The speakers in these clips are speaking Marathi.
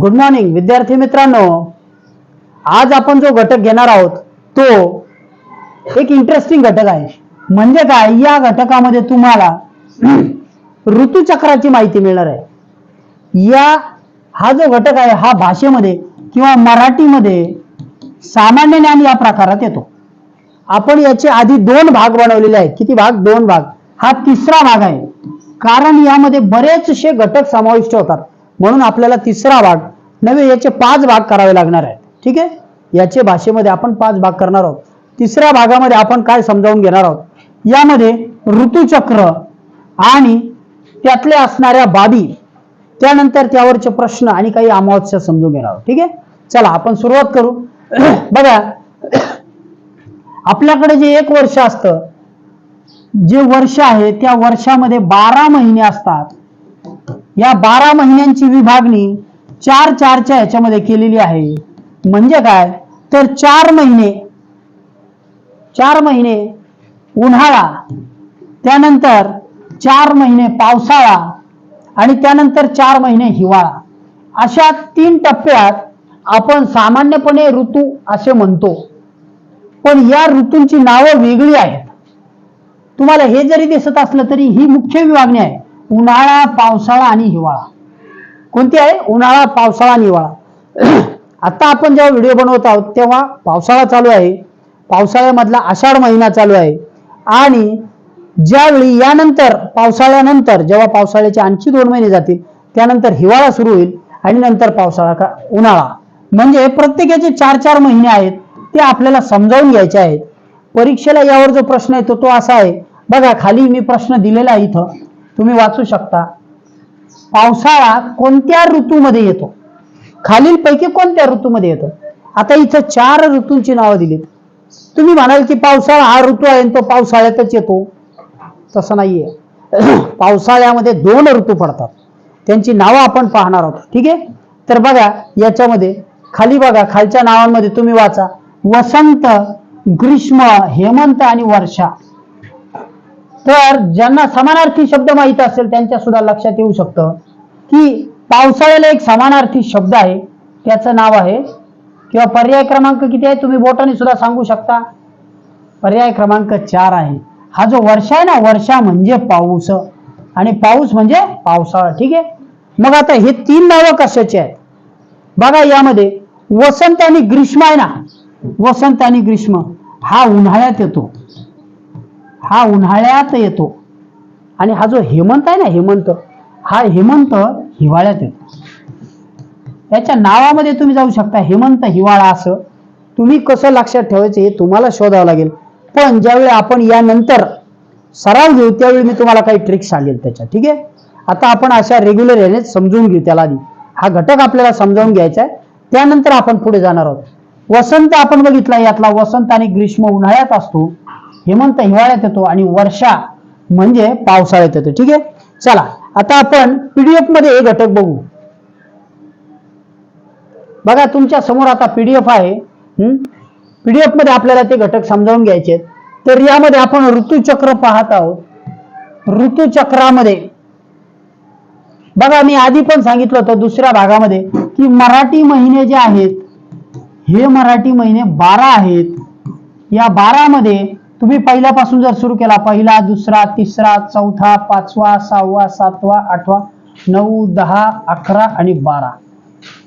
गुड मॉर्निंग विद्यार्थी मित्रांनो. आज आपण जो घटक घेणार आहोत तो एक इंटरेस्टिंग घटक आहे. म्हणजे काय? या घटकामध्ये तुम्हाला ऋतुचक्राची माहिती मिळणार आहे. या हा जो घटक आहे हा भाषेमध्ये किंवा मराठीमध्ये सामान्य ज्ञान या प्रकारात येतो. आपण याचे आधी दोन भाग बनवलेले आहेत. किती भाग? दोन भाग. हा तिसरा भाग आहे. कारण यामध्ये बरेचसे घटक समाविष्ट होतात. म्हणून आपल्याला तिसरा भाग नव्हे याचे पाच भाग करावे लागणार आहेत. ठीक आहे? याचे भाषेमध्ये आपण पाच भाग करणार आहोत. तिसऱ्या भागामध्ये आपण काय समजावून घेणार आहोत? यामध्ये ऋतुचक्र आणि त्यातल्या असणाऱ्या बाबी त्यानंतर त्यावरचे प्रश्न आणि काही अमावस्या समजून घेणार आहोत. ठीक आहे? चला आपण सुरुवात करू. बघा आपल्याकडे जे एक वर्ष असतं जे वर्ष आहे त्या वर्षामध्ये बारा महिने असतात. या बारा महिन्यांची विभागणी चार चारच्या ह्याच्यामध्ये केलेली आहे. म्हणजे काय? तर चार महिने चार महिने उन्हाळा त्यानंतर चार महिने पावसाळा आणि त्यानंतर चार महिने हिवाळा. अशा तीन टप्प्यात आपण सामान्यपणे ऋतू असे म्हणतो. पण या ऋतूंची नावं वेगळी आहेत. तुम्हाला हे जरी दिसत असलं तरी ही मुख्य विभागणी आहे. उन्हाळा पावसाळा आणि हिवाळा. कोणती आहे? उन्हाळा पावसाळा आणि हिवाळा. आता आपण जेव्हा व्हिडिओ बनवत आहोत तेव्हा पावसाळा चालू आहे. पावसाळ्यामधला आषाढ महिना चालू आहे. आणि ज्यावेळी यानंतर पावसाळ्यानंतर जेव्हा पावसाळ्याचे आणखी दोन महिने जातील त्यानंतर हिवाळा सुरू होईल आणि नंतर पावसाळा का उन्हाळा. म्हणजे प्रत्येकाचे चार चार महिने आहेत. ते आपल्याला समजावून घ्यायचे आहेत. परीक्षेला यावर जो प्रश्न येतो तो असा आहे बघा खाली मी प्रश्न दिलेला आहे इथं. तुम्ही वाचू शकता. पावसाळा कोणत्या ऋतूमध्ये येतो? खालील पैकी कोणत्या ऋतूमध्ये येतो? आता इथं चार ऋतूंची नावं दिलीत. तुम्ही म्हणाल की पावसाळा हा ऋतू आहे तो पावसाळ्यातच येतो. तसं नाहीये. पावसाळ्यामध्ये दोन ऋतू पडतात. त्यांची नावं आपण पाहणार आहोत. ठीक आहे? तर बघा याच्यामध्ये खाली बघा खालच्या नावांमध्ये तुम्ही वाचा. वसंत ग्रीष्म हेमंत आणि वर्षा. तर ज्यांना समानार्थी शब्द माहीत असेल त्यांच्या सुद्धा लक्षात येऊ शकतं की पावसाळ्याला एक समानार्थी शब्द आहे. त्याचं नाव आहे किंवा पर्याय क्रमांक किती आहे? तुम्ही बोटाने सुद्धा सांगू शकता. पर्याय क्रमांक चार आहे. हा जो वर्षा आहे ना वर्षा म्हणजे पाऊस. आणि पाऊस म्हणजे पावसाळा ठीक आहे? मग आता हे तीन नावं कशाचे आहेत? बघा यामध्ये वसंत आणि ग्रीष्म आहे ना वसंत आणि ग्रीष्म हा उन्हाळ्यात येतो. हा उन्हाळ्यात येतो. आणि हा जो हेमंत आहे ना हेमंत हा हेमंत हिवाळ्यात येतो. याच्या नावामध्ये तुम्ही जाऊ शकता हेमंत हिवाळा असं. तुम्ही कसं लक्षात ठेवायचं हे तुम्हाला शोधावं लागेल. पण ज्यावेळी आपण यानंतर सराव घेऊ त्यावेळी मी तुम्हाला काही ट्रिक्स सांगेल त्याच्या ठीक आहे? आता आपण अशा रेग्युलर याने समजून घेऊ त्याला आधी. हा घटक आपल्याला समजावून घ्यायचा आहे. त्यानंतर आपण पुढे जाणार आहोत. वसंत आपण बघितला यातला वसंत आणि ग्रीष्म उन्हाळ्यात असतो. हेमंत हिवाळ्यात येतो आणि वर्षा म्हणजे पावसाळ्यात येतो. ठीक आहे? चला आता आपण पीडीएफमध्ये हे घटक बघू. बघा तुमच्यासमोर आता पीडीएफ आहे. पीडीएफमध्ये आपल्याला ते घटक समजावून घ्यायचे तर यामध्ये आपण ऋतुचक्र पाहत आहोत. ऋतुचक्रामध्ये बघा मी आधी पण सांगितलं होतं दुसऱ्या भागामध्ये की मराठी महिने जे आहेत हे मराठी महिने बारा आहेत. या बारामध्ये तुम्ही पहिल्यापासून जर सुरू केला पहिला दुसरा तिसरा चौथा पाचवा सहावा सातवा आठवा नऊ दहा अकरा आणि बारा.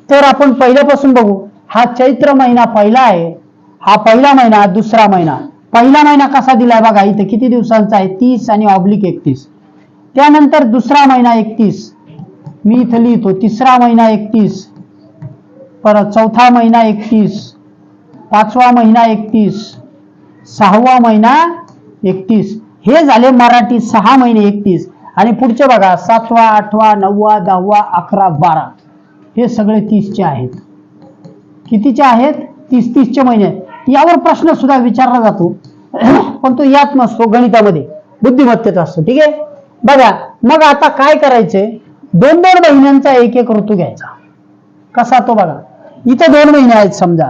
तर आपण पहिल्यापासून बघू हा चैत्र महिना पहिला आहे. हा पहिला महिना दुसरा महिना. पहिला महिना कसा दिलाय बघा इथे किती दिवसांचा आहे? तीस आणि ऑब्लिक एकतीस. त्यानंतर दुसरा महिना एकतीस. मी इथं लिहितो तिसरा महिना एकतीस. परत चौथा महिना एकतीस पाचवा महिना एकतीस सहावा महिना एकतीस. हे झाले मराठी सहा महिने एकतीस. आणि पुढचे बघा सातवा आठवा नववा दहावा अकरा बारा. हे सगळे तीसचे आहेत. कितीचे आहेत? तीस तीसचे महिने. यावर प्रश्न सुद्धा विचारला जातो. पण तो यात नसतो गणितामध्ये. बुद्धिमत्तेत असतो. ठीक आहे? बघा मग आता काय करायचंय? दोन दोन महिन्यांचा एक एक ऋतू घ्यायचा. कसा तो बघा. इथं दोन महिने आहेत समजा.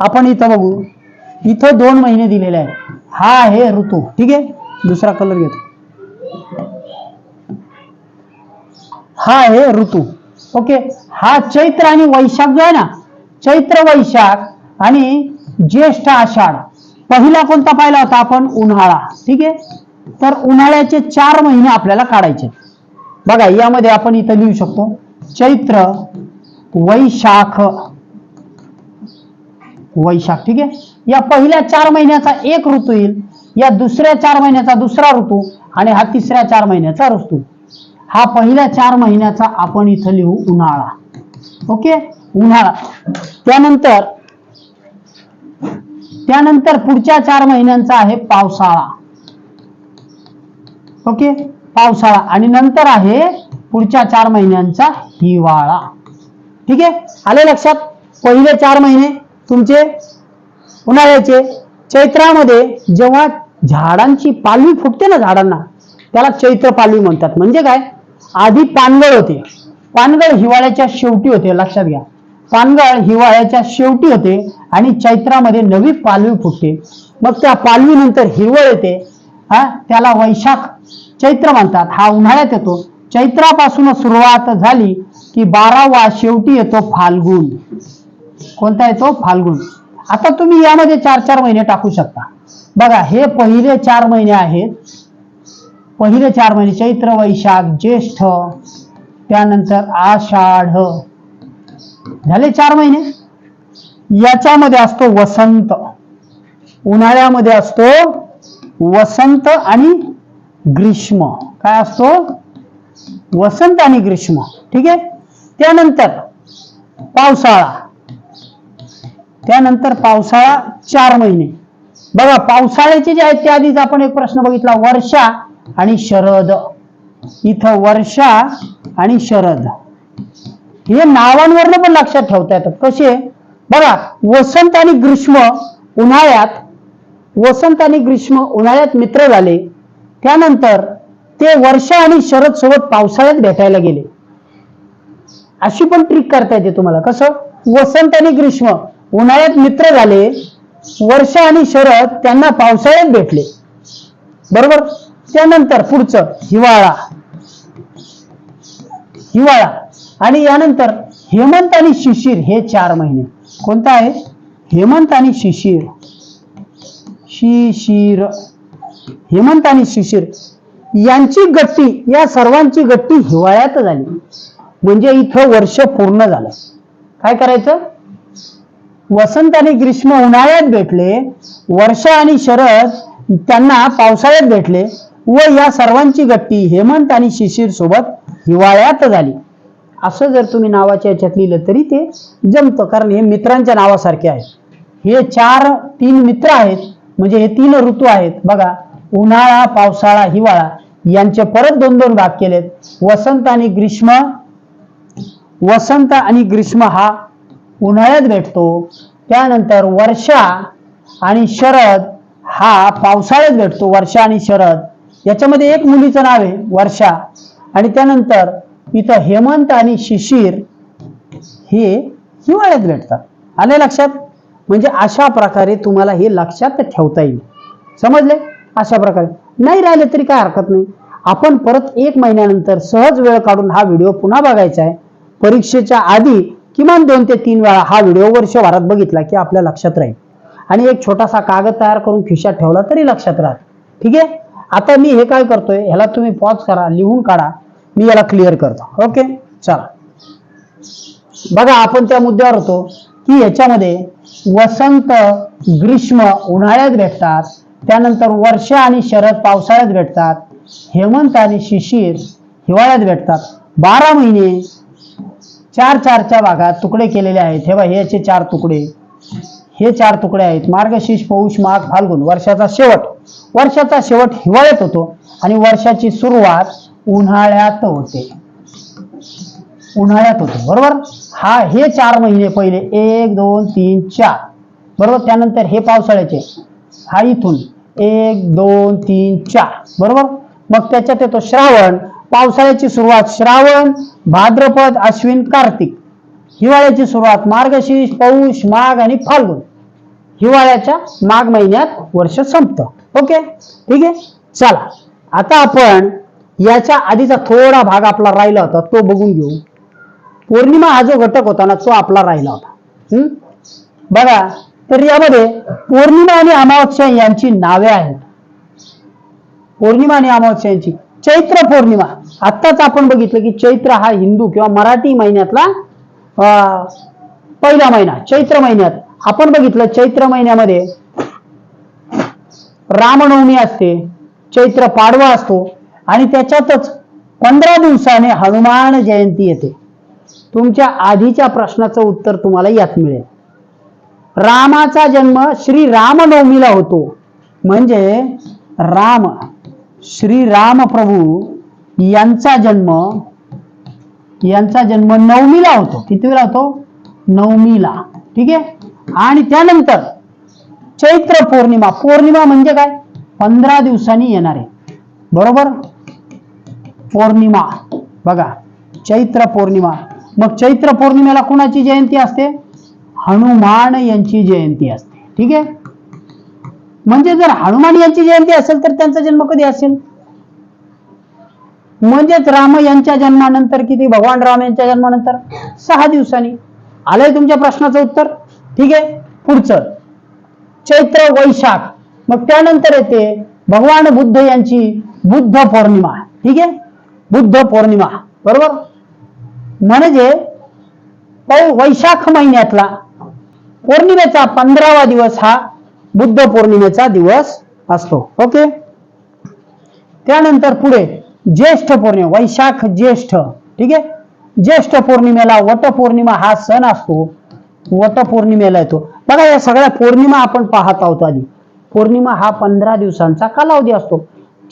आपण इथं बघू. इथं दोन महिने दिलेले आहेत. हा आहे ऋतू. ठीक आहे? दुसरा कलर घेतो. हा आहे ऋतू. ओके? हा चैत्र आणि वैशाख जो आहे ना चैत्र वैशाख आणि ज्येष्ठ आषाढ. पहिला कोणता पाहिला होता आपण? उन्हाळा. ठीक आहे? तर उन्हाळ्याचे चार महिने आपल्याला काढायचे बघा यामध्ये आपण इथं लिहू शकतो. चैत्र वैशाख वैशाख ठीक आहे? या पहिल्या चार महिन्याचा एक ऋतू येईल या दुसऱ्या चार महिन्याचा दुसरा ऋतू आणि हा तिसऱ्या चार महिन्याचा ऋतू. हा पहिल्या चार महिन्याचा आपण इथं लिहू उन्हाळा. ओके? उन्हाळा. त्यानंतर त्यानंतर पुढच्या चार महिन्यांचा आहे पावसाळा. ओके? पावसाळा. आणि नंतर आहे पुढच्या चार महिन्यांचा हिवाळा. ठीक आहे? आले लक्षात? पहिले चार महिने तुमचे? उन्हाळ्याचे? चैत्रामध्ये जेव्हा झाडांची पालवी फुटते ना झाडांना त्याला चैत्र पालवी म्हणतात. म्हणजे काय? आधी पानगळ होते. पानगळ हिवाळ्याच्या शेवटी होते लक्षात घ्या. पानगळ हिवाळ्याच्या शेवटी होते आणि चैत्रामध्ये नवी पालवी फुटते. मग त्या पालवीनंतर हिरवळ येते. हा? त्याला वैशाख चैत्र म्हणतात. हा उन्हाळ्यात येतो. चैत्रापासून सुरुवात झाली की बारावा शेवटी येतो फाल्गुन. कोणता येतो फाल्गुन. आता तुम्ही यामध्ये चार चार महिने टाकू शकता. बघा हे पहिले चार महिने आहेत. पहिले चार महिने चैत्र वैशाख ज्येष्ठ त्यानंतर आषाढ. झाले चार महिने? याच्यामध्ये असतो वसंत. उन्हाळ्यामध्ये असतो वसंत आणि ग्रीष्म. काय असतो? वसंत आणि ग्रीष्म. ठीक आहे? त्यानंतर पावसाळा. त्यानंतर पावसाळा चार महिने. बघा पावसाळ्याचे जे आहेत त्या आधीच आपण एक प्रश्न बघितला वर्षा आणि शरद. इथं वर्षा आणि शरद. हे नावांवरनं पण लक्षात ठेवता येतात. कसे? बघा वसंत आणि ग्रीष्म उन्हाळ्यात वसंत आणि ग्रीष्म उन्हाळ्यात मित्र झाले. त्यानंतर ते वर्षा आणि शरद सोबत पावसाळ्यात भेटायला गेले. अशी पण ट्रिक करता येते तुम्हाला. कसं? वसंत आणि ग्रीष्म. उन्हाळ्यात मित्र झाले वर्षा आणि शरद त्यांना पावसाळ्यात भेटले. बरोबर? त्यानंतर पुढचं हिवाळा. हिवाळा. आणि यानंतर हेमंत आणि शिशिर हे चार महिने. कोणता आहे? हेमंत आणि शिशिर. शिशिर. हेमंत आणि शिशिर. यांची गट्टी या सर्वांची गट्टी हिवाळ्यात झाली. म्हणजे इथं वर्ष पूर्ण झालं. काय करायचं? वसंत आणि ग्रीष्म उन्हाळ्यात भेटले वर्षा आणि शरद त्यांना पावसाळ्यात भेटले व या सर्वांची गट्टी हेमंत आणि शिशिर सोबत हिवाळ्यात झाली. असं जर तुम्ही नावाच्या याच्यात लिहिलं तरी ते जमतं कारण हे मित्रांच्या नावासारखे आहे. हे चार तीन मित्र आहेत म्हणजे हे तीन ऋतू आहेत. बघा उन्हाळा पावसाळा हिवाळा यांचे परत दोन दोन भाग केलेत. वसंत आणि ग्रीष्म वसंत आणि ग्रीष्म हा उन्हाळ्यात भेटतो. त्यानंतर वर्षा आणि शरद हा पावसाळ्यात भेटतो वर्षा आणि शरद. याच्यामध्ये एक मुलीचं नाव आहे वर्षा. आणि त्यानंतर इथं हेमंत आणि शिशिर हे हिवाळ्यात भेटतात. आले लक्षात? म्हणजे अशा प्रकारे तुम्हाला हे लक्षात ठेवता येईल. समजले? अशा प्रकारे. नाही राहिले तरी काय हरकत नाही. आपण परत एक महिन्यानंतर सहज वेळ काढून हा व्हिडिओ पुन्हा बघायचा आहे. परीक्षेच्या आधी किमान दोन ते तीन वेळा हा व्हिडिओ वर्षभरात बघितला की आपल्या लक्षात राहील. आणि एक छोटासा कागद तयार करून खिशात ठेवला तरी लक्षात राहत. ठीक आहे? आता मी हे काय करतोय? ह्याला तुम्ही पॉज करा लिहून काढा. मी याला क्लिअर करतो. ओके चला. बघा आपण त्या मुद्द्यावर होतो की याच्यामध्ये वसंत ग्रीष्म उन्हाळ्यात भेटतात. त्यानंतर वर्षा आणि शरद पावसाळ्यात भेटतात. हेमंत आणि शिशिर हिवाळ्यात भेटतात. बारा महिने चार चारच्या भागात तुकडे केलेले आहेत. हे बघा हे याचे चार तुकडे. हे चार तुकडे आहेत. मार्गशीर्ष पौष माघ फाल्गुन. वर्षाचा शेवट. वर्षाचा शेवट हिवाळ्यात होतो आणि वर्षाची सुरुवात उन्हाळ्यात होते. उन्हाळ्यात होते. बरोबर? हा हे चार महिने पहिले. एक दोन तीन चार. बरोबर? त्यानंतर हे पावसाळ्याचे. हा इथून. एक दोन तीन चार. बरोबर? मग त्याच्यात येतो श्रावण. पावसाळ्याची सुरुवात श्रावण भाद्रपद अश्विन कार्तिक. हिवाळ्याची सुरुवात मार्गशीर्ष पौष माघ आणि फाल्गुन. हिवाळ्याच्या माघ महिन्यात वर्ष संपतं. ओके? ठीक आहे? चला. आता आपण याच्या आधीचा थोडा भाग आपला राहिला होता तो बघून घेऊ. पौर्णिमा हा जो घटक होता ना तो आपला राहिला होता. हम्म? बघा तर यामध्ये पौर्णिमा आणि अमावस्या यांची नावे आहेत. पौर्णिमा आणि अमावस्या यांची चैत्र पौर्णिमा. आत्ताच आपण बघितलं की चैत्र हा हिंदू किंवा मराठी महिन्यातला अं, पहिला महिना चैत्र महिन्यात. आपण बघितलं चैत्र महिन्यामध्ये रामनवमी असते चैत्र पाडवा असतो आणि त्याच्यातच पंधरा दिवसाने हनुमान जयंती येते. तुमच्या आधीच्या प्रश्नाचं उत्तर तुम्हाला यात मिळेल. रामाचा जन्म श्री रामनवमीला होतो. म्हणजे राम श्री राम प्रभू यांचा जन्म यांचा जन्म नवमीला होतो. किती वेळा होतो? नवमीला. ठीक आहे? आणि त्यानंतर चैत्र पौर्णिमा. पौर्णिमा म्हणजे काय? पंधरा दिवसांनी येणार आहे. बरोबर? पौर्णिमा. बघा चैत्र पौर्णिमा. मग चैत्र पौर्णिमेला कुणाची जयंती असते? हनुमान यांची जयंती असते. ठीक आहे? म्हणजे जर हनुमान यांची जयंती असेल तर त्यांचा जन्म कधी असेल? म्हणजेच राम यांच्या जन्मानंतर किती? भगवान राम यांच्या जन्मानंतर? सहा दिवसांनी. आलंय तुमच्या प्रश्नाचं उत्तर? ठीक आहे? पुढचं. चैत्र वैशाख. मग त्यानंतर येते भगवान बुद्ध यांची बुद्ध पौर्णिमा. ठीक आहे? बुद्ध पौर्णिमा. बरोबर? म्हणजे वैशाख महिन्यातला पौर्णिमेचा पंधरावा दिवस हा बुद्ध पौर्णिमेचा दिवस असतो. ओके त्यानंतर पुढे ज्येष्ठ पौर्णिमा वैशाख ज्येष्ठ. ठीक आहे? ज्येष्ठ पौर्णिमेला वट पौर्णिमा हा सण असतो. वट पौर्णिमेला येतो. बघा या सगळ्या पौर्णिमा आपण पाहत आहोत आधी. पौर्णिमा हा पंधरा दिवसांचा कालावधी असतो.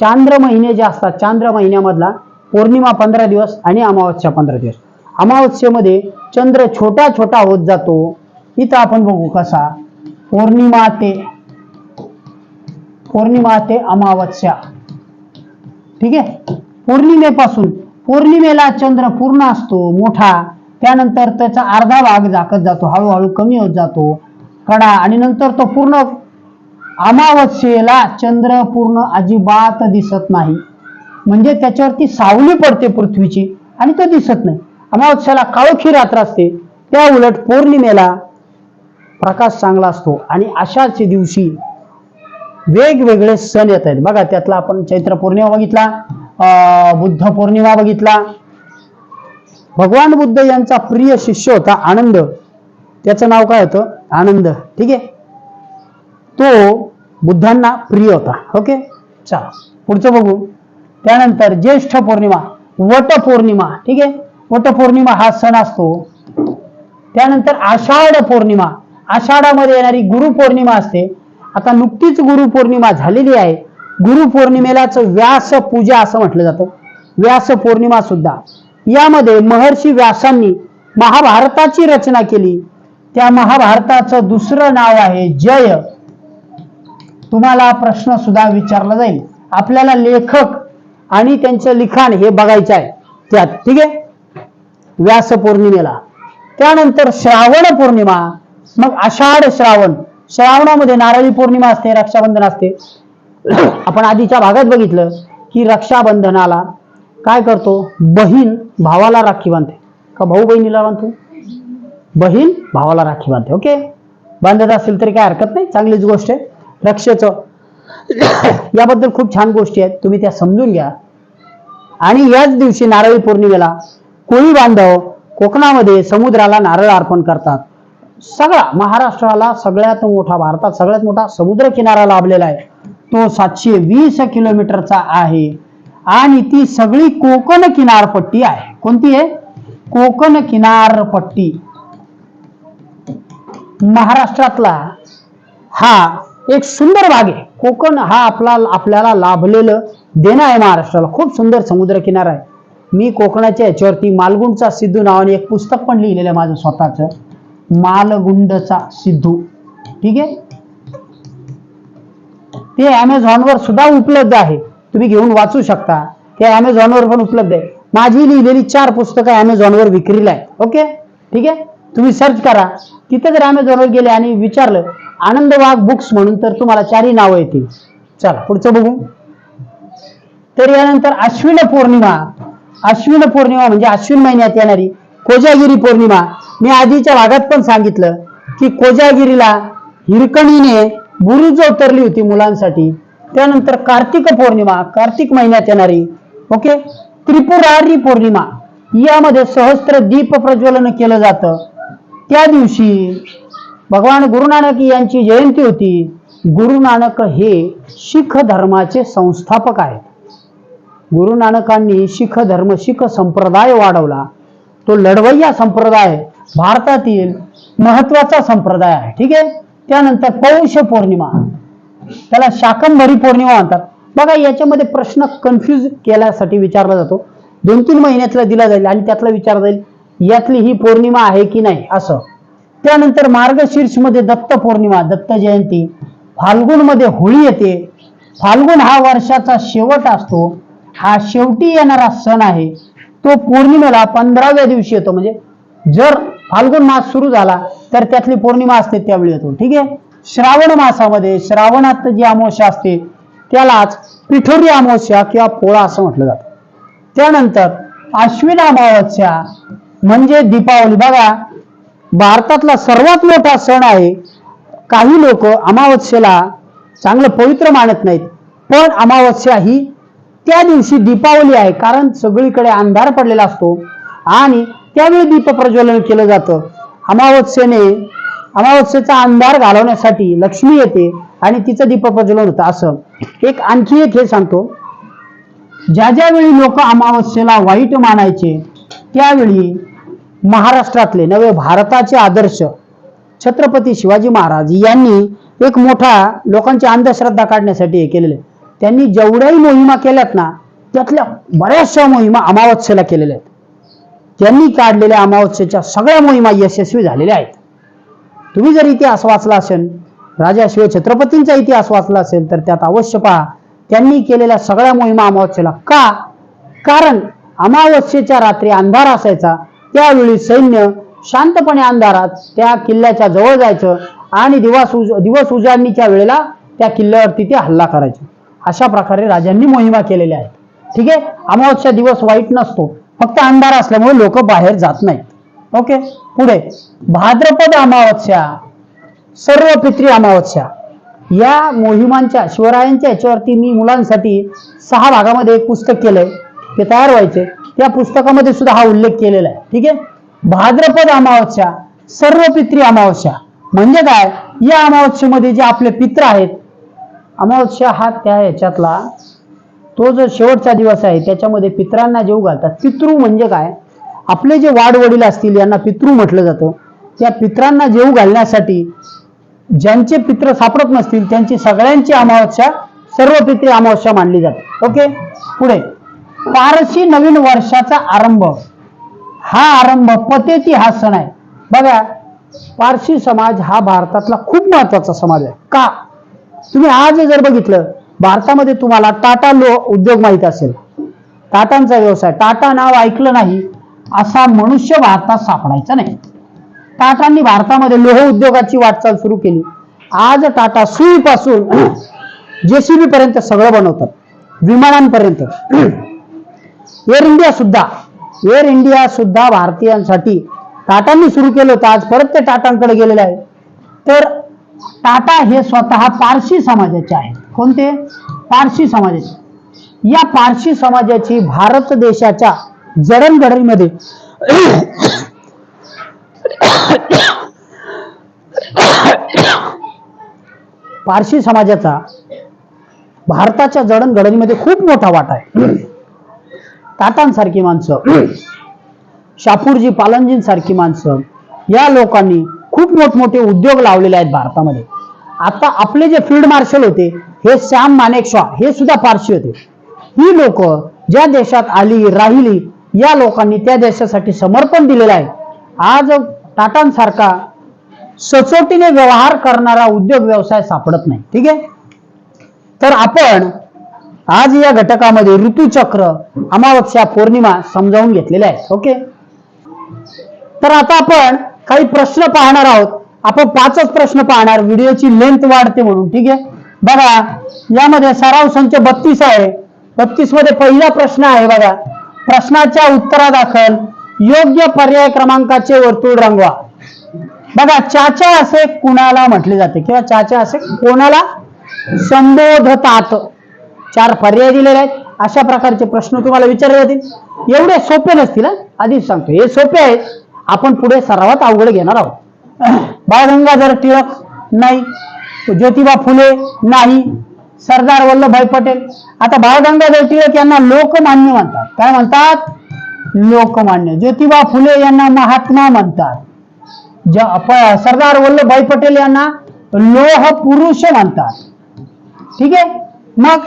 चांद्र महिने जे असतात चांद्र महिन्यामधला पौर्णिमा पंधरा दिवस आणि अमावस्या पंधरा दिवस. अमावस्येमध्ये चंद्र छोटा छोटा होत जातो. इथं आपण बघू कसा पौर्णिमा ते पौर्णिमा ते अमावस्या. ठीक आहे? पौर्णिमेपासून पौर्णिमेला चंद्र पूर्ण असतो मोठा. त्यानंतर त्याचा अर्धा भाग झाकत जातो हळूहळू कमी होत जातो कडा. आणि नंतर तो पूर्ण अमावस्येला चंद्र पूर्ण अजिबात दिसत नाही. म्हणजे त्याच्यावरती सावली पडते पृथ्वीची आणि तो दिसत नाही. अमावस्याला काळोखी रात्र असते. त्या उलट पौर्णिमेला प्रकाश चांगला असतो. आणि अशाच दिवशी वेगवेगळे सण येत आहेत. बघा त्यातला आपण चैत्र पौर्णिमा बघितला अं, बुद्ध पौर्णिमा बघितला. भगवान बुद्ध यांचा प्रिय शिष्य होता आनंद. त्याचं नाव काय होतं? आनंद. ठीक आहे? तो बुद्धांना प्रिय होता. ओके? चला पुढचं बघू. त्यानंतर ज्येष्ठ पौर्णिमा वट पौर्णिमा. ठीक आहे? वट पौर्णिमा हा सण असतो. त्यानंतर आषाढ पौर्णिमा. आषाढामध्ये येणारी गुरुपौर्णिमा असते. आता नुकतीच गुरुपौर्णिमा झालेली आहे. गुरुपौर्णिमेलाच व्यास पूजा असं म्हटलं जातं. व्यास पौर्णिमा सुद्धा. यामध्ये महर्षी व्यासांनी महाभारताची रचना केली. त्या महाभारताचं दुसरं नाव आहे जय. तुम्हाला प्रश्न सुद्धा विचारला जाईल. आपल्याला लेखक आणि त्यांचं लिखाण हे बघायचं आहे. त्यात ठीक आहे? व्यास पौर्णिमेला. त्यानंतर श्रावण पौर्णिमा. मग आषाढ श्रावण श्रावणामध्ये नारळी पौर्णिमा असते रक्षाबंधन असते. आपण आधीच्या भागात बघितलं की रक्षाबंधनाला काय करतो? बहीण भावाला राखी बांधते. का भाऊ बहिणीला बांधतो? बहीण भावाला राखी बांधते. ओके? बांधत असेल तरी काय हरकत नाही. चांगलीच गोष्ट आहे. रक्षेचं याबद्दल खूप छान गोष्टी आहेत. तुम्ही त्या समजून घ्या. आणि याच दिवशी नारळी पौर्णिमेला कोळी बांधव कोकणामध्ये समुद्राला नारळ अर्पण करतात. सगळा महाराष्ट्राला सगळ्यात मोठा भारतात सगळ्यात मोठा समुद्र किनारा लाभलेला आहे. तो सातशे वीस किलोमीटरचा आहे. आणि ती सगळी कोकण किनारपट्टी आहे. कोणती आहे? कोकण किनारपट्टी. महाराष्ट्रातला हा एक सुंदर भाग आहे. कोकण हा आपला आपल्याला लाभलेलं देणं आहे महाराष्ट्राला. खूप सुंदर समुद्र किनारा आहे. मी कोकणाच्या याच्यावरती मालगुंडचा सिद्धू नावाने एक पुस्तक पण लिहिलेलं आहे माझं स्वतःचं. मालगुंडचा सिद्धू. ठीक आहे? ते अमेझॉनवर सुद्धा उपलब्ध आहे. तुम्ही घेऊन वाचू शकता. ते अमेझॉनवर पण उपलब्ध आहे. माझी लिहिलेली चार पुस्तकं अमेझॉनवर विक्रीला आहे ओके? ठीक आहे? तुम्ही सर्च करा. तिथे जर अमेझॉनवर गेले आणि विचारलं आनंद वाघ बुक्स म्हणून तर तुम्हाला चारही नावं येतील. चला पुढचं बघू. तर यानंतर अश्विन पौर्णिमा. अश्विन पौर्णिमा म्हणजे अश्विन महिन्यात येणारी कोजागिरी पौर्णिमा. आधीच्या भागात पण सांगितलं की कोजागिरीला हिरकणीने बुरुज उतरली होती मुलांसाठी. त्यानंतर कार्तिक पौर्णिमा कार्तिक महिन्यात येणारी ओके त्रिपुरारी पौर्णिमा यामध्ये सहस्त्र दीप प्रज्वलन केलं जातं. त्या दिवशी भगवान गुरु नानक यांची जयंती होती. गुरु नानक हे शीख धर्माचे संस्थापक आहेत. गुरु नानकांनी शीख धर्म शीख संप्रदाय वाढवला. तो लढवय्या संप्रदाय भारतातील महत्त्वाचा संप्रदाय आहे. ठीक आहे? त्यानंतर पौष पौर्णिमा. त्याला शाकंभरी पौर्णिमा म्हणतात. बघा याच्यामध्ये प्रश्न कन्फ्यूज केल्यासाठी विचारला जातो. दोन तीन महिन्यातला दिला जाईल आणि त्यातला विचारला जाईल यातली ही पौर्णिमा आहे की नाही? असं. त्यानंतर मार्गशीर्षमध्ये दत्त पौर्णिमा दत्त जयंती. फाल्गुनमध्ये होळी येते. फाल्गुन हा वर्षाचा शेवट असतो. हा शेवटी येणारा सण आहे. तो पौर्णिमेला पंधराव्या दिवशी येतो. म्हणजे जर फाल्गुन मास सुरू झाला तर त्यातली पौर्णिमा असते त्यावेळी येतो. ठीक आहे? श्रावण मासामध्ये श्रावणात जी अमावस्या असते त्यालाच पिठोरी अमावस्या किंवा पोळा असं म्हटलं जातं. त्यानंतर अश्विन अमावस्या म्हणजे दीपावली. बघा भारतातला सर्वात मोठा सण आहे. काही लोक अमावस्येला चांगलं पवित्र मानत नाहीत पण अमावस्या ही त्या दिवशी दीपावली आहे कारण सगळीकडे अंधार पडलेला असतो. आणि त्यावेळी दीप प्रज्वलन केलं जातं. अमावस्येने अमावस्येचा अंधार घालवण्यासाठी लक्ष्मी येते आणि तिचं दीप प्रज्वलन होतं असं. एक आणखी एक हे सांगतो. ज्या ज्या वेळी लोक अमावस्येला वाईट मानायचे त्यावेळी महाराष्ट्रातले नवे भारताचे आदर्श छत्रपती शिवाजी महाराज यांनी एक मोठा लोकांची अंधश्रद्धा काढण्यासाठी हे केलेले त्यांनी जेवढ्याही मोहिमा केल्यात ना त्यातल्या बऱ्याचशा मोहिमा अमावस्येला केलेल्या आहेत. त्यांनी काढलेल्या अमावस्येच्या सगळ्या मोहिमा यशस्वी झालेल्या आहेत. तुम्ही जर इतिहास वाचला असेल राजा शिव छत्रपतींचा इतिहास वाचला असेल तर त्यात अवश्य पहा त्यांनी केलेल्या सगळ्या मोहिमा अमावस्येला का? कारण अमावस्येच्या रात्री अंधार असायचा त्यावेळी सैन्य शांतपणे अंधारात त्या किल्ल्याच्या जवळ जायचं आणि दिवस उज दिवस उजाडणीच्या वेळेला त्या किल्ल्यावरती ते हल्ला करायचे. अशा प्रकारे राजांनी मोहिमा केलेल्या आहेत. ठीक आहे? अमावस्या दिवस वाईट नसतो. फक्त अंधार असल्यामुळे लोक बाहेर जात नाहीत. ओके? पुढे. भाद्रपद अमावस्या सर्व पित्री अमावस्या. या मोहिमांच्या शिवरायांच्या याच्यावरती मी मुलांसाठी सहा भागामध्ये एक पुस्तक केलंय. ते तयार व्हायचे. त्या पुस्तकामध्ये सुद्धा हा उल्लेख केलेला आहे. ठीक आहे? भाद्रपद अमावस्या सर्व पित्री अमावस्या. म्हणजे काय? या अमावस्येमध्ये जे आपले पित्र आहेत अमावस्या हा त्या ह्याच्यातला तो जो शेवटचा दिवस आहे त्याच्यामध्ये पित्रांना जेव घालतात. पितृ म्हणजे काय? आपले जे वाडवडील असतील यांना पितृ म्हटलं जातं. त्या पित्रांना जेव घालण्यासाठी ज्यांचे पित्र सापडत नसतील त्यांची सगळ्यांची अमावस्या सर्व पित्री अमावस्या मानली जाते. ओके? पुढे. पारशी नवीन वर्षाचा आरंभ. हा आरंभ पतेती हा सण आहे. बघा पारशी समाज हा भारतातला खूप महत्त्वाचा समाज आहे. का? तुम्ही आज जर बघितलं भारतामध्ये तुम्हाला टाटा लो उद्योग माहीत असेल. टाटांचा व्यवसाय टाटा नाव ऐकलं नाही असा मनुष्य भारतात सापडायचा नाही. टाटांनी भारतामध्ये लोह उद्योगाची वाटचाल सुरू केली. आज टाटा सुईपासून जेसीबी पर्यंत सगळं बनवतात. विमानांपर्यंत. एअर इंडिया सुद्धा एअर इंडिया सुद्धा भारतीयांसाठी टाटांनी सुरू केलं होतं. आज परत ते टाटांकडे गेलेले आहे. तर टाटा हे स्वतः पारशी समाजाचे आहेत. कोणते? पारशी समाजाचे. या पारशी समाजाची भारत देशाच्या जडणघडणीमध्ये पारशी समाजाचा भारताच्या जडणघडणीमध्ये खूप मोठा वाटा आहे. टाटांसारखी माणसं शापूरजी पालनजींसारखी माणसं या लोकांनी खूप मोठमोठे उद्योग लावलेले आहेत भारतामध्ये. आता आपले जे फील्ड मार्शल होते हे श्याम मानेकशॉ हे सुद्धा पारशी होते. ही लोक ज्या देशात आली राहिली या लोकांनी त्या देशासाठी समर्पण दिलेलं आहे. आज टाटांसारखा सचोटीने व्यवहार करणारा उद्योग व्यवसाय सापडत नाही. ठीक आहे? तर आपण आज या घटकामध्ये ऋतुचक्र अमावस्या पौर्णिमा समजावून घेतलेल्या आहेत ओके? तर आता आपण काही प्रश्न पाहणार आहोत. आपण पाचच प्रश्न पाहणार. व्हिडिओची लेंथ वाढते म्हणून ठीक आहे? बघा यामध्ये सराव संच बत्तीस आहे. बत्तीसमध्ये पहिला प्रश्न आहे बघा. प्रश्नाच्या उत्तरादाखल योग्य पर्याय क्रमांकाचे वर्तुळ रंगवा. बघा चाचा असे कुणाला म्हटले जाते? किंवा चाचा असे कोणाला संबोधतात? चार पर्याय दिलेले आहेत. अशा प्रकारचे प्रश्न तुम्हाला विचारले जातील. एवढे सोपे नसतील आधीच सांगतो. हे सोपे आहेत. आपण पुढे सर्वात अवघड घेणार आहोत. बाळगंगाधर टिळक नाही ज्योतिबा फुले नाही सरदार वल्लभभाई पटेल आता बाळगंगाधर टिळक यांना लोकमान्य म्हणतात काय म्हणतात? लोकमान्य. ज्योतिबा फुले यांना महात्मा म्हणतात. ज- सरदार वल्लभभाई पटेल यांना लोह पुरुष म्हणतात. ठीक आहे? मग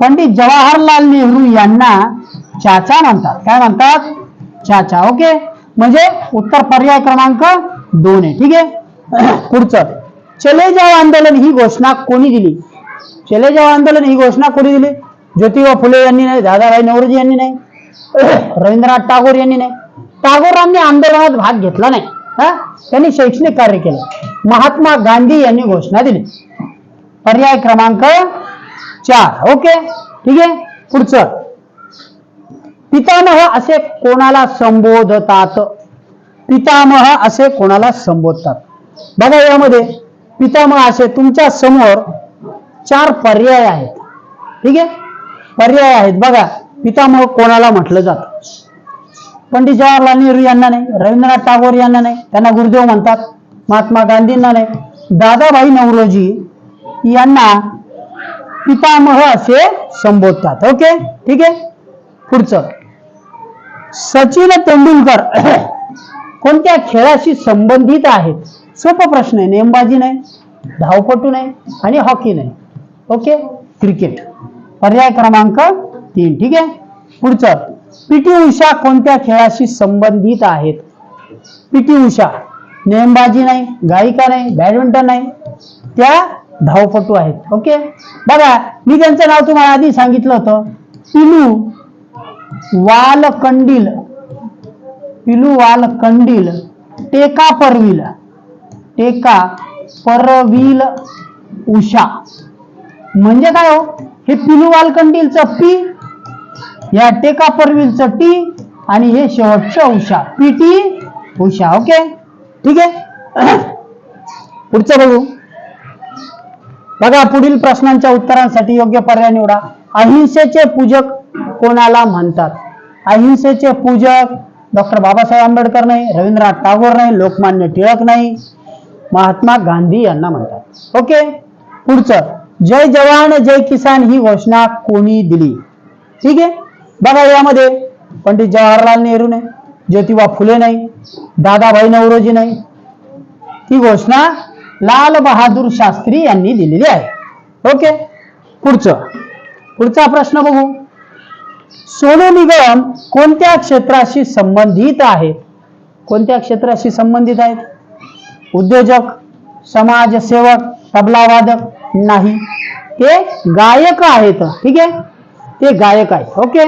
पंडित जवाहरलाल नेहरू यांना चाचा म्हणतात. काय म्हणतात? चाचा. ओके? म्हणजे उत्तर पर्याय क्रमांक दोन आहे. ठीक आहे? पुढचं. चले जाव आंदोलन ही घोषणा कोणी दिली? चले जाव आंदोलन ही घोषणा कोणी दिली? ज्योतिबा फुले यांनी नाही दादाभाई नवरोजी यांनी नाही रवींद्रनाथ टागोर यांनी नाही. टागोरांनी आंदोलनात भाग घेतला नाही. हा? त्यांनी शैक्षणिक कार्य केलं. महात्मा गांधी यांनी घोषणा दिली. पर्याय क्रमांक चार. ओके? ठीक आहे? पुढचं. पितामह असे कोणाला संबोधतात? पितामह असे कोणाला संबोधतात? बघा यामध्ये पितामह असे तुमच्यासमोर चार पर्याय आहेत. ठीक आहे? पर्याय आहेत. बघा पितामह कोणाला म्हटलं जात? पंडित जवाहरलाल नेहरू यांना नाही रवींद्रनाथ टागोर यांना नाही त्यांना गुरुदेव म्हणतात महात्मा गांधींना नाही. दादाभाई नवरोजी यांना पितामह असे संबोधतात. ओके? ठीक आहे? पुढचं. सचिन तेंडुलकर कोणत्या खेळाशी संबंधित आहेत? सोपा प्रश्न आहे. नेमबाजी नाही धावपटू नाही आणि हॉकी नाही. ओके? क्रिकेट. पर्याय क्रमांक तीन. ठीक आहे? पुढचं. पीटी उषा कोणत्या खेळाशी संबंधित आहेत? P T. नेमबाजी नाही गायिका नाही बॅडमिंटन नाही. त्या धावपटू आहेत. ओके? बघा मी त्यांचं नाव तुम्हाला आधी सांगितलं होतं. पिलू वालकंडील. पिलू वालकंडील. टेका परविल. टेका परविल उषा. म्हणजे काय हो? हे पिलू वालकंडीलचं पी या टेका परविलचं टी आणि हे शेवटचं उषा. PT Usha okay? ठीक आहे? पुढचं बघू. बघा पुढील प्रश्नांच्या उत्तरांसाठी योग्य पर्याय निवडा. अहिंसेचे पूजक कोणाला म्हणतात? अहिंसेचे पूजक डॉक्टर बाबासाहेब आंबेडकर नाही रवींद्रनाथ टागोर नाही लोकमान्य टिळक नाही महात्मा गांधी यांना म्हणतात. ओके? पुढचं जय जवान जय किसान ही घोषणा कोणी दिली? ठीक आहे? बघा यामध्ये पंडित जवाहरलाल नेहरू नाही ज्योतिबा फुले नाही दादाभाई नवरोजी नाही. ही घोषणा लाल बहादूर शास्त्री यांनी दिलेली आहे. ओके? पुढचं पुढचा प्रश्न बघू. सोनू निगम कोणत्या क्षेत्राशी संबंधित आहे? कोणत्या क्षेत्राशी संबंधित आहेत? उद्योजक समाजसेवक तबलावादक? नाही. ते गायक आहेत. ठीक आहे? ते गायक आहेत. ओके?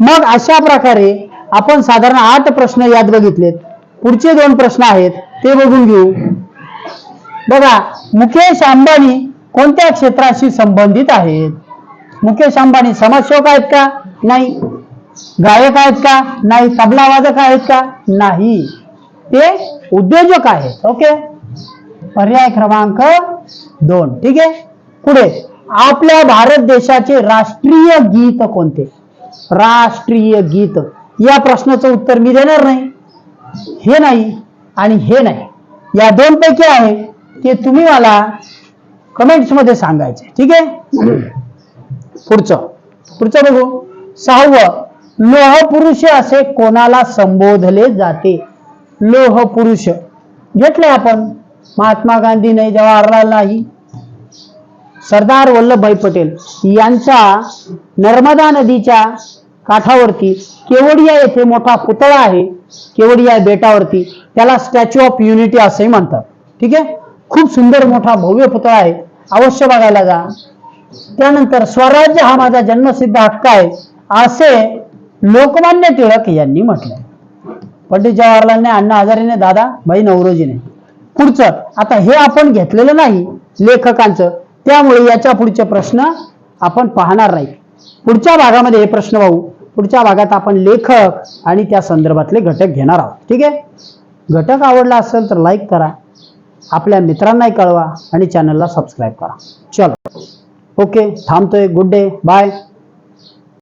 मग अशा प्रकारे आपण साधारण आठ प्रश्न यात बघितलेत. पुढचे दोन प्रश्न आहेत. ते बघून घेऊ. बघा मुकेश अंबानी कोणत्या क्षेत्राशी संबंधित आहेत? मुकेश अंबानी समाजसेवक आहेत का? नाही. गायक आहेत का? नाही. तबला वादक आहेत का? नाही. ते उद्योजक आहेत. ओके? पर्याय क्रमांक दोन. ठीक आहे? पुढे. आपल्या भारत देशाचे राष्ट्रीय गीत कोणते? राष्ट्रीय गीत. या प्रश्नाचं उत्तर मी देणार नाही. हे नाही आणि हे नाही. या दोन पैकी आहे. ते तुम्ही मला कमेंट्समध्ये सांगायचे. ठीक आहे? पुढचं. पुढचं बघू. सहावं लोह पुरुष असे कोणाला संबोधले जाते? लोह पुरुष घेतले आपण. महात्मा गांधी नाही जवाहरलाल नाही सरदार वल्लभभाई पटेल यांचा नर्मदा नदीच्या काठावरती केवडिया येथे मोठा पुतळा आहे केवडिया बेटावरती. त्याला स्टॅच्यू ऑफ युनिटी असंही म्हणतात. ठीक आहे? खूप सुंदर मोठा भव्य पुतळा आहे. अवश्य बघायला जा. त्यानंतर स्वराज्य हा माझा जन्मसिद्ध हक्क आहे असे लोकमान्य टिळक यांनी म्हटले पंडित जवाहरलालने अण्णा हजारेने दादा भाई नवरोजीने. पुढचं आता हे आपण घेतलेलं नाही लेखकांचं त्यामुळे याच्या पुढचे प्रश्न आपण पाहणार नाही. पुढच्या भागामध्ये हे प्रश्न पाहू. पुढच्या भागात आपण लेखक आणि त्या संदर्भातले घटक घेणार आहोत. ठीक आहे? घटक आवडला असेल तर लाईक करा. आपल्या मित्रांनाही कळवा आणि चॅनलला सबस्क्राईब करा. चलो. ओके थांबतोय. Good day bye